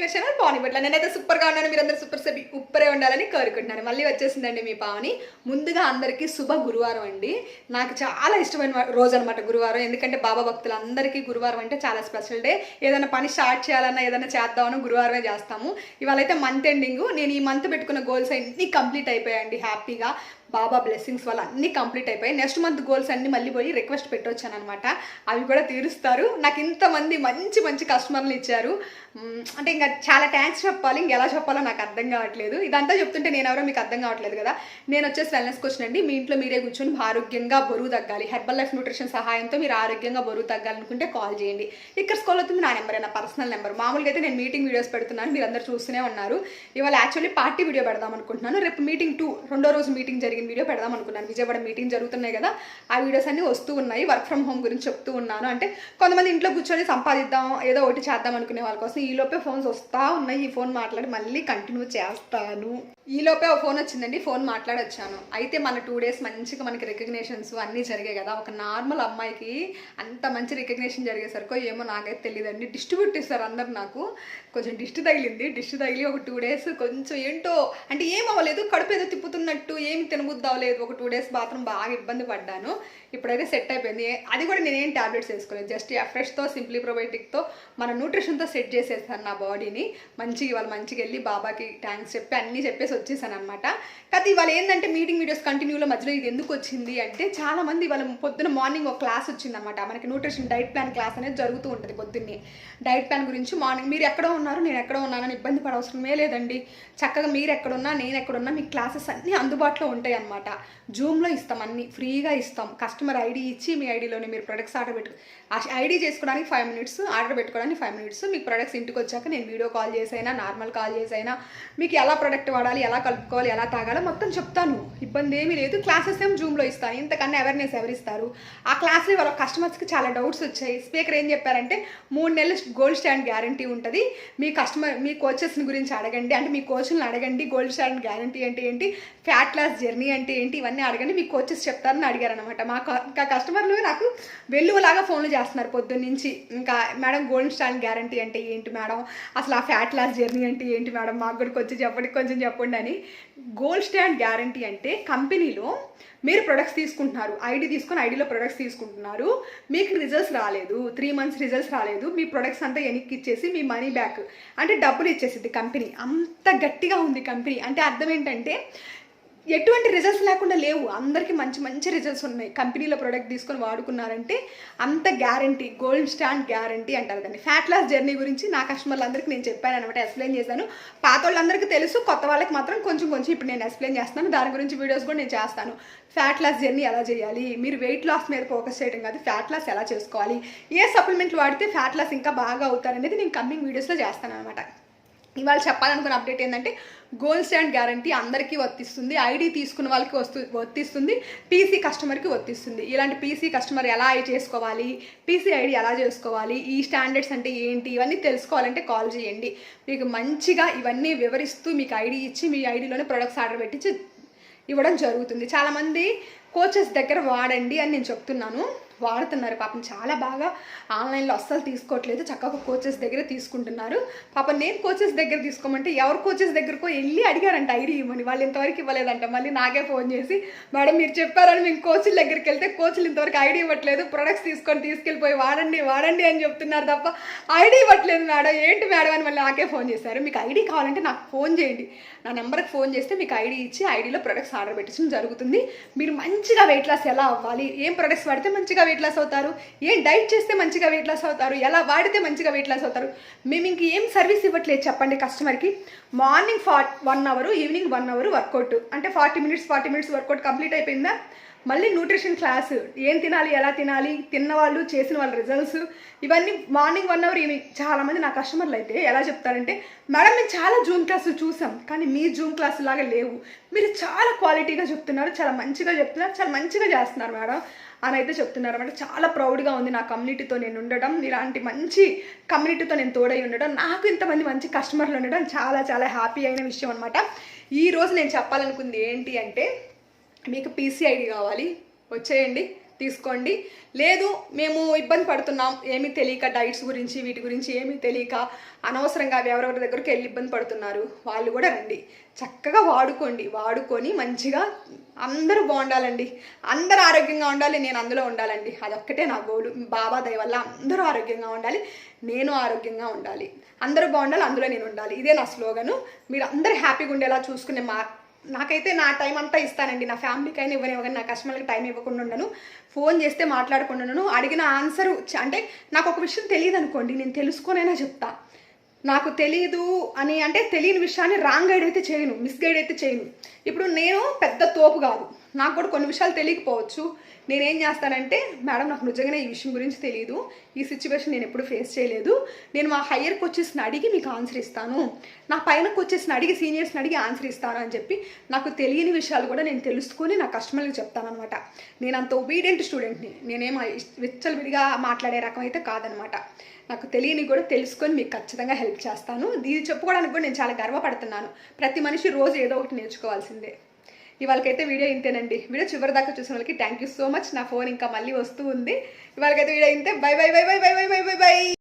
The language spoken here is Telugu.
యూర్ ఛానల్ పావని బట్ల నేనైతే సూపర్గా ఉన్నాను. మీరందరూ సూపర్ సబి ఉప్పరే ఉండాలని కోరుకుంటున్నాను. మళ్ళీ వచ్చేసిందండి మీ పావని. ముందుగా అందరికీ శుభ గురువారం అండి. నాకు చాలా ఇష్టమైన రోజు అనమాట గురువారం. ఎందుకంటే బాబా భక్తులందరికీ గురువారం అంటే చాలా స్పెషల్ డే. ఏదైనా పని స్టార్ట్ చేయాలన్నా ఏదైనా చేద్దామన్నా గురువారమే చేస్తాము. ఇవాళ అయితే మంత్ ఎండింగ్. నేను ఈ మంత్ పెట్టుకున్న గోల్స్ అన్నీ కంప్లీట్ అయిపోయాయండి హ్యాపీగా. బాబా బ్లెస్సింగ్స్ వల్ల అన్నీ కంప్లీట్ అయిపోయి నెక్స్ట్ మంత్ గోల్స్ అన్ని మళ్ళీ పోయి రిక్వెస్ట్ పెట్టొచ్చాను అనమాట అవి కూడా తీరుస్తారు. నాకు ఇంతమంది మంచి మంచి కస్టమర్లు ఇచ్చారు. అంటే ఇంకా చాలా థ్యాంక్స్ చెప్పాలి. ఇంకా ఎలా చెప్పాలో నాకు అర్థం కావట్లేదు. ఇదంతా చెప్తుంటే నేను ఎవరో మీకు అర్థం కావట్లేదు కదా. నేను వచ్చేసి వెల్నెస్ వచ్చినండి అండి. మీ ఇంట్లో మీరే కూర్చొని ఆరోగ్యంగా బరువు తగ్గాలి. హెర్బల్ లైఫ్ న్యూట్రిషన్ సహాయంతో మీరు ఆరోగ్యంగా బరువు తగ్గాలనుకుంటే కాల్ చేయండి. ఇక్కడ స్కూల్ అవుతుంది నా నెంబర్ నా పర్సనల్ నెంబర్ మామూలుగా అయితే నేను మీటింగ్ వీడియోస్ పెడుతున్నాను. మీరు అందరూ చూస్తూనే ఉన్నారు. ఇవాళ యాక్చువల్లీ పార్టీ వీడియో పెడదాం అనుకుంటున్నాను. రేపు మీటింగ్ టూ రెండో రోజు మీటింగ్ జరిగింది జరిగిన వీడియో పెడదాం అనుకున్నాను. విజయవాడ మీటింగ్ జరుగుతున్నాయి కదా ఆ వీడియోస్ అన్ని వస్తూ ఉన్నాయి. వర్క్ ఫ్రమ్ హోమ్ గురించి చెప్తూ ఉన్నాను. అంటే కొంతమంది ఇంట్లో కూర్చొని సంపాదిద్దాం ఏదో ఒకటి చేద్దాం అనుకునే వాళ్ళ కోసం ఈ లోపే ఫోన్స్ వస్తూ ఉన్నాయి. ఈ ఫోన్ మాట్లాడి మళ్ళీ కంటిన్యూ చేస్తాను. ఈలోపే ఒక ఫోన్ వచ్చిందండి ఫోన్ మాట్లాడొచ్చాను. అయితే మన టూ డేస్ మంచిగా మనకి రికగ్నేషన్స్ అన్నీ జరిగాయి కదా ఒక నార్మల్ అమ్మాయికి అంత మంచి రికగ్నేషన్ జరిగేసరికో ఏమో నాకైతే తెలియదండి డిస్ట్రిబ్యూట్ ఇస్తారు అందరు నాకు. కొంచెం డిస్ట్ తగిలింది. డిస్ట్ తగిలి ఒక టూ డేస్ కొంచెం ఏంటో అంటే ఏం అవ్వలేదు కడుపు ఏదో తిప్పుతున్నట్టు ఏమి తినబుద్ది అవ్వలేదు. ఒక టూ డేస్ మాత్రం బాగా ఇబ్బంది పడ్డాను. ఇప్పుడైతే సెట్ అయిపోయింది. అది కూడా నేనేం ట్యాబ్లెట్స్ వేసుకోలేదు. జస్ట్ ఎఫ్రెష్తో సింప్లీ ప్రొబయోటిక్తో మన న్యూట్రిషన్తో సెట్ చేసేస్తాను నా బాడీని. మంచిగా ఇవాళ మంచిగా వెళ్ళి బాబాకి థ్యాంక్స్ చెప్పి అన్నీ చెప్పేసి వచ్చేసాను అనమాట కాకపోతే ఇవాళ ఏంటంటే మీటింగ్ వీడియోస్ కంటిన్యూలో మధ్యలో ఇది ఎందుకు వచ్చింది అంటే చాలామంది ఇవాళ పొద్దున మార్నింగ్ ఒక క్లాస్ వచ్చిందనమాట మనకి న్యూట్రిషన్ డైట్ ప్లాన్ క్లాస్ అనేది జరుగుతూ ఉంటుంది పొద్దున్నే. డైట్ ప్లాన్ గురించి మార్నింగ్ మీరు ఎక్కడ ఉన్నారు నేను ఎక్కడ ఉన్నానని ఇబ్బంది పడవసరమే లేదండి. చక్కగా మీరు ఎక్కడున్నా నేను ఎక్కడున్నా మీ క్లాసెస్ అన్నీ అందుబాటులో ఉంటాయి అనమాట జూమ్లో ఇస్తాం అన్ని ఫ్రీగా ఇస్తాం. కస్టమర్ ఐడి ఇచ్చి మీ ఐడిలోనే మీరు ప్రొడక్ట్స్ ఆర్డర్ పెట్టు ఆ ఐడి చేసుకోవడానికి ఫైవ్ మినిట్స్ ఆర్డర్ పెట్టుకోవడానికి ఫైవ్ మినిట్స్ మీకు ప్రొడక్ట్స్ ఇంటికి వచ్చాక నేను వీడియో కాల్ చేసైనా నార్మల్ కాల్ చేసైనా మీకు ఎలా ప్రొడక్ట్ వాడాలి ఎలా కలుపుకోవాలి ఎలా తాగాలో మొత్తం చెప్తాను. ఇబ్బంది ఏమీ లేదు. క్లాసెస్ ఏం జూమ్లో ఇస్తాను. ఇంతకన్నా అవేర్నెస్ ఎవరిస్తారు ఆ క్లాస్లో వాళ్ళ కస్టమర్స్కి చాలా డౌట్స్ వచ్చాయి. స్పీకర్ ఏం చెప్పారంటే మూడు నెలలు గోల్డ్ స్టాండ్ గ్యారంటీ ఉంటుంది. మీ కస్టమర్ మీ కోచెస్ని గురించి అడగండి. అంటే మీ కోచ్ని అడగండి. గోల్డ్ స్టాండ్ గ్యారంటీ అంటే ఏంటి? ఫ్యాట్ లాస్ జర్నీ అంటే ఏంటి? ఇవన్నీ అడగండి. మీ కోచెస్ చెప్తారని అడిగారనమాట మా కస్టమర్లు నాకు వెల్లువలాగా ఫోన్లు చేస్తున్నారు పొద్దున్న నుంచి ఇంకా మేడం గోల్డ్ స్టాండ్ గ్యారంటీ అంటే ఏంటి మేడం? అసలు ఆ ఫ్యాట్ లాస్ జర్నీ అంటే ఏంటి మేడం? మాకు కూడా కొంచెం చెప్పండి కొంచెం చెప్పండి. అని గోల్డ్ స్టాండ్ గ్యారంటీ అంటే కంపెనీలో మీరు ప్రొడక్ట్స్ తీసుకుంటున్నారు. ఐడి తీసుకొని ఐడిలో ప్రొడక్ట్స్ తీసుకుంటున్నారు. మీకు రిజల్ట్స్ రాలేదు. త్రీ మంత్స్ రిజల్ట్స్ రాలేదు. మీ ప్రొడక్ట్స్ అంతా వెనక్కి ఇచ్చేసి మీ మనీ బ్యాక్ అంటే డబ్బులు ఇచ్చేసింది కంపెనీ. అంత గట్టిగా ఉంది కంపెనీ. అంటే అర్థం ఏంటంటే ఎటువంటి రిజల్ట్స్ లేకుండా లేవు. అందరికీ మంచి మంచి రిజల్ట్స్ ఉన్నాయి. కంపెనీలో ప్రోడక్ట్ తీసుకొని వాడుకున్నారంటే అంత గ్యారంటీ గోల్డ్ స్టాండ్ గ్యారంటీ అంటారు దాన్ని. ఫ్యాట్ లాస్ జర్నీ గురించి నా కస్టమర్లందరికీ నేను చెప్పాను అనమాట ఎక్స్ప్లెయిన్ చేశాను. పాత వాళ్ళందరికీ తెలుసు కొత్త వాళ్ళకి మాత్రం కొంచెం కొంచెం ఇప్పుడు నేను ఎక్స్ప్లెయిన్ చేస్తాను దాని గురించి వీడియోస్ కూడా నేను చేస్తాను. ఫ్యాట్ లాస్ జర్నీ ఎలా చేయాలి? మీరు వెయిట్ లాస్ మీద ఫోకస్ చేయడం కాదు ఫ్యాట్ లాస్ ఎలా చేసుకోవాలి? ఏ సప్లిమెంట్లు వాడితే ఫ్యాట్ లాస్ ఇంకా బాగా అవుతారనేది నేను కమ్మింగ్ వీడియోస్లో చేస్తాను అనమాట. ఇవాళ చెప్పాలనుకున్న అప్డేట్ ఏంటంటే గోల్డ్ స్టాండ్ గ్యారంటీ అందరికీ వర్తిస్తుంది. ఐడి తీసుకున్న వాళ్ళకి వస్తు వర్తిస్తుంది. పీసీ కస్టమర్కి వర్తిస్తుంది. ఇలాంటి పీసీ కస్టమర్ ఎలా చేసుకోవాలి? పీసీ ఐడి ఎలా చేసుకోవాలి? ఈ స్టాండర్డ్స్ అంటే ఏంటి? ఇవన్నీ తెలుసుకోవాలంటే కాల్ చేయండి. మీకు మంచిగా ఇవన్నీ వివరిస్తూ మీకు ఐడి ఇచ్చి మీ ఐడిలోనే ప్రొడక్ట్స్ ఆర్డర్ పెట్టించి ఇవ్వడం జరుగుతుంది. చాలామంది కోచెస్ దగ్గర వాడండి అని నేను చెప్తున్నాను. వాడుతున్నారు. పాపం చాలా బాగా ఆన్లైన్లో అస్సలు తీసుకోవట్లేదు. చక్కగా కోచెస్ దగ్గర తీసుకుంటున్నారు. పాపం నేను కోచెస్ దగ్గర తీసుకోమంటే ఎవరు కోచెస్ దగ్గరకో వెళ్ళి అడిగారంట ఐడి ఇవ్వని వాళ్ళు ఇంతవరకు ఇవ్వలేదంట. మళ్ళీ నాకే ఫోన్ చేసి మేడం మీరు చెప్పారని మేము కోచ్ల దగ్గరికి వెళ్తే కోచ్లు ఇంతవరకు ఐడి ఇవ్వట్లేదు. ప్రొడక్ట్స్ తీసుకొని తీసుకెళ్ళిపోయి వాడండి వాడండి అని చెప్తున్నారు తప్ప ఐడి ఇవ్వట్లేదు మేడం. ఏంటి మేడం? అని మళ్ళీ నాకే ఫోన్ చేశారు. మీకు ఐడి కావాలంటే నాకు ఫోన్ చేయండి. నా నెంబర్కి ఫోన్ చేస్తే మీకు ఐడి ఇచ్చి ఐడిలో ప్రొడక్ట్స్ ఆర్డర్ పెట్టించడం జరుగుతుంది. మీరు మంచిగా వెయిట్ లాస్ ఎలా అవ్వాలి? ఏం ప్రొడక్ట్స్ వాడితే మంచిగా వెయిట్ లాస్ అవుతారు? ఏం డైట్ చేస్తే మంచిగా వెయిట్ లాస్ అవుతారు? ఎలా వాడితే మంచిగా వెయిట్ లాస్ అవుతారు? మేము ఇంక ఏం సర్వీస్ ఇవ్వట్లేదు చెప్పండి కస్టమర్కి morning for one hour evening one hour workout అంటే forty minutes forty minutes workout complete అయిపోయిందా? మళ్ళీ న్యూట్రిషన్ క్లాస్ ఏం తినాలి ఎలా తినాలి? తిన్న వాళ్ళు చేసిన వాళ్ళ రిజల్ట్స్ ఇవన్నీ మార్నింగ్ వన్ అవర్ ఈవినింగ్ చాలామంది నా కస్టమర్లు అయితే ఎలా చెప్తారంటే మేడం మేము చాలా జూమ్ క్లాసులు చూసాం కానీ మీ జూమ్ క్లాసు లాగా లేవు. మీరు చాలా క్వాలిటీగా చెప్తున్నారు చాలా మంచిగా చెప్తున్నారు చాలా మంచిగా చేస్తున్నారు మేడం అని అయితే చెప్తున్నారు అనమాట చాలా ప్రౌడ్గా ఉంది నా కమ్యూనిటీతో నేను ఉండడం. ఇలాంటి మంచి కమ్యూనిటీతో నేను తోడై ఉండడం. నాకు ఇంతమంది మంచి కస్టమర్లు ఉండడం చాలా చాలా హ్యాపీ అయిన విషయం అనమాట ఈరోజు నేను చెప్పాలనుకుంది ఏంటి అంటే మీకు పీసీ ఐడి కావాలి. వచ్చేయండి. తీసుకోండి. లేదు మేము ఇబ్బంది పడుతున్నాం. ఏమీ తెలియక డైట్స్ గురించి వీటి గురించి ఏమీ తెలియక అనవసరంగా ఎవరెవరి దగ్గరికి వెళ్ళి ఇబ్బంది పడుతున్నారు. వాళ్ళు కూడా రండి. చక్కగా వాడుకోండి. వాడుకొని మంచిగా అందరూ బాగుండాలండి. అందరూ ఆరోగ్యంగా ఉండాలి. నేను అందులో ఉండాలండి. అదొక్కటే నా గోలు. బాబా దయ వల్ల అందరూ ఆరోగ్యంగా ఉండాలి. నేను ఆరోగ్యంగా ఉండాలి. అందరూ బాగుండాలి. అందులో నేను ఉండాలి. ఇదే నా స్లోగను. మీరు అందరూ హ్యాపీగా ఉండేలా చూసుకునే మా నాకైతే నా టైం అంతా ఇస్తానండి. నా ఫ్యామిలీకి అయినా ఇవ్వనివ్వగానే నా కస్టమర్కి టైం ఇవ్వకుండా ఉండను. ఫోన్ చేస్తే మాట్లాడకుండా అడిగిన ఆన్సర్ అంటే నాకు ఒక విషయం తెలియదు అనుకోండి నేను తెలుసుకొనైనా చెప్తా. నాకు తెలియదు అని అంటే తెలియని విషయాన్ని రాంగ్ గైడ్ అయితే చేయను మిస్గైడ్ అయితే చేయను. ఇప్పుడు నేను పెద్ద తోపు కాదు. నాకు కూడా కొన్ని విషయాలు తెలియకపోవచ్చు. నేనేం చేస్తానంటే మేడం నాకు నిజంగానే ఈ విషయం గురించి తెలియదు ఈ సిచ్యువేషన్ నేను ఎప్పుడు ఫేస్ చేయలేదు. నేను మా హయ్యర్కి వచ్చేసిన అడిగి మీకు ఆన్సర్ ఇస్తాను. నా పైనకు వచ్చేసిన అడిగి సీనియర్స్ని అడిగి ఆన్సర్ ఇస్తాను అని చెప్పి నాకు తెలియని విషయాలు కూడా నేను తెలుసుకొని నా కస్టమర్లకు చెప్తానమాట నేను అంత ఒబీడియంట్ స్టూడెంట్ని నేనేం విచ్చలవిడిగా మాట్లాడే రకం అయితే కాదనమాట నాకు తెలియని కూడా తెలుసుకొని మీకు ఖచ్చితంగా హెల్ప్ చేస్తాను. ఇది చెప్పుకోవడానికి కూడా నేను చాలా గర్వపడుతున్నాను. ప్రతి మనిషి రోజు ఏదో ఒకటి నేర్చుకోవాల్సిందే. ఇవాళకైతే వీడియో ఇంతేనండి. వీడియో చివరి దాకా చూసిన వాళ్ళకి థ్యాంక్ యూ సో మచ్ నా ఫోన్ ఇంకా మళ్ళీ వస్తూ ఉంది. ఇవాళకైతే వీడియో ఇంతే. Bye bye bye bye bye bye bye bye bye